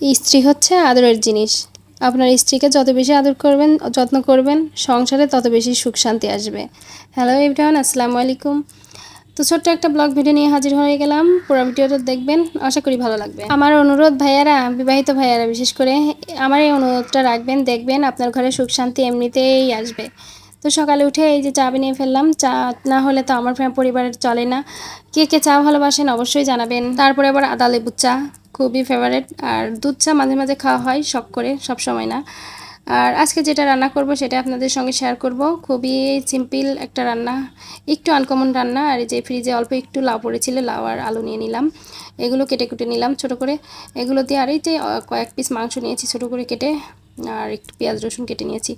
স্ত্রী হচ্ছে আদরের জিনিস। আপনার স্ত্রীকে যত বেশি আদর করবেন, যত্ন করবেন, সংসারে তত বেশি সুখ শান্তি আসবে। হ্যালো এভরিওয়ান আসসালামু আলাইকুম। তো ছোট্ট একটা ব্লগ ভিডিও নিয়ে হাজির হয়ে গেলাম। পুরো ভিডিওটা দেখবেন, আশা করি ভালো লাগবে। আমার অনুরোধ ভাইয়ারা, বিবাহিত ভাইয়ারা বিশেষ করে, আমার এই অনুরোধটা রাখবেন, দেখবেন আপনার ঘরে সুখ শান্তি এমনিতেই আসবে। তো সকালে উঠে এই যে চা বানিয়ে ফেললাম, চা না হলে তো আমার পরিবারের চলে না। কে কে চা ভালোবাসেন অবশ্যই জানাবেন। তারপরে আবার আদা লেবুর চা। খুবই ফেভারেট আর দুধ চা মাঝে মাঝে খাওয়া হয়, শখ করে, সব সময় না। আর আজকে যেটা রান্না করব সেটা আপনাদের সঙ্গে শেয়ার করব। খুবই সিম্পল একটা রান্না, একটু আনকমন রান্না, আর যে ফ্রিজে অল্প একটু লাউ পড়েছিল, লাউ আর আলু নিয়ে নিলাম। এগুলো কেটে কুটে নিলাম ছোট করে। এগুলো দিয়ে আর এই যে কয়েক পিস মাংস নিয়েছি ছোট করে কেটে, আর একটু পেঁয়াজ রসুন কেটে নিয়েছি।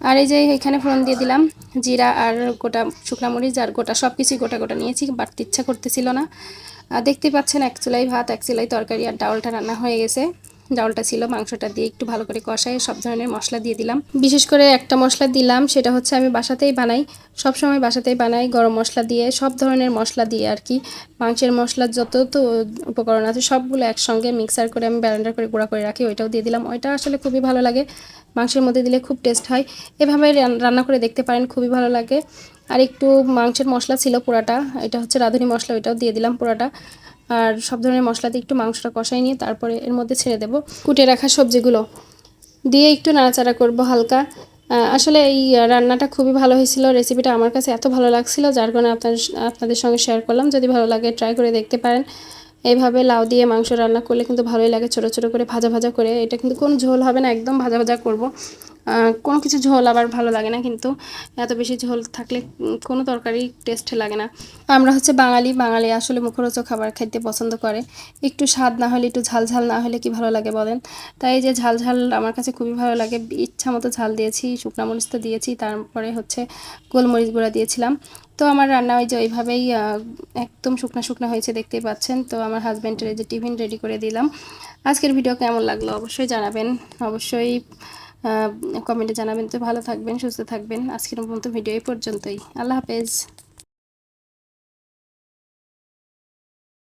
আর এই যে এখানে ফোড়ন দিয়ে দিলাম, জিরা আর গোটা শুকনা মরিচ আর গোটা সব কিছুই গোটা গোটা নিয়েছি, বাড়তে ইচ্ছা করতেছিল না। দেখতে পাচ্ছেন এক চুলাই ভাত, এক চুলাই তরকারি আর ডাউলটা রান্না হয়ে গেছে। ডাউলটা ছিল, মাংসটা দিয়ে একটু ভালো করে কষায় সব ধরনের মশলা দিয়ে দিলাম। বিশেষ করে একটা মশলা দিলাম, সেটা হচ্ছে আমি বাসাতেই বানাই। সব সময় বাসাতেই বানাই, গরম মশলা দিয়ে, সব ধরনের মশলা দিয়ে আর কি। মাংসের মশলা যত তো উপকরণ আছে, সবগুলো একসঙ্গে মিক্সার করে আমি ব্যালেন্ডার করে গুঁড়া করে রাখি, ওইটাও দিয়ে দিলাম। ওইটা আসলে খুবই ভালো লাগে। মাংসের মধ্যে দিলে খুব টেস্ট হয়। এভাবে রান্না করে দেখতে পারেন, খুবই ভালো লাগে। আর একটু মাংসের মশলা ছিল পোড়াটা এটা হচ্ছে রাঁধুনি মশলা, ওইটাও দিয়ে দিলাম পুরাটা। আর সব ধরনের মশলা দিয়ে একটু মাংসটা কষাই নিয়ে তারপরে এর মধ্যে ছেড়ে দেব। কুটে রাখা সবজিগুলো। দিয়ে একটু নাড়াচাড়া করব হালকা। আসলে এই রান্নাটা খুবই ভালো হয়েছিল। রেসিপিটা আমার কাছে এত ভালো লাগছিল, যার কারণে আপনার, আপনাদের সঙ্গে শেয়ার করলাম। যদি ভালো লাগে ট্রাই করে দেখতে পারেন। এইভাবে লাউ দিয়ে মাংস রান্না করলে কিন্তু ভালোই লাগে। ছোটো ছোটো করে ভাজা ভাজা করে। এটা কিন্তু কোনো ঝোল হবে না, একদম ভাজা ভাজা করব। কোনো কিছু ঝোল আবার ভালো লাগে না কিন্তু এত বেশি ঝোল থাকলে কোনো তরকারি টেস্ট লাগে না। আমরা হচ্ছে বাঙালি বাঙালি আসলে মুখরোচক খাবার খাইতে পছন্দ করে। একটু স্বাদ না হলে, একটু ঝাল ঝাল না হলে কি ভালো লাগে বলেন? তাই যে ঝাল ঝাল আমার কাছে খুবই ভালো লাগে, ইচ্ছা মতো ঝাল দিয়েছি, শুকনো মরিচ তো দিয়েছি, তারপরে হচ্ছে গোলমরিচ গুঁড়া দিয়েছিলাম। তো আমার রান্না ওই যে ওইভাবেই একদম শুকনো শুকনো হয়েছে দেখতেই পাচ্ছেন। তো আমার হাজব্যান্ডের যে টিফিন রেডি করে দিলাম। আজকের ভিডিও কেমন লাগল অবশ্যই জানাবেন। অবশ্যই কমেন্টে জানাবেন। তো ভালো থাকবেন সুস্থ থাকবেন। আজকের মতো ভিডিও এই পর্যন্তই। আল্লাহ হাফেজ।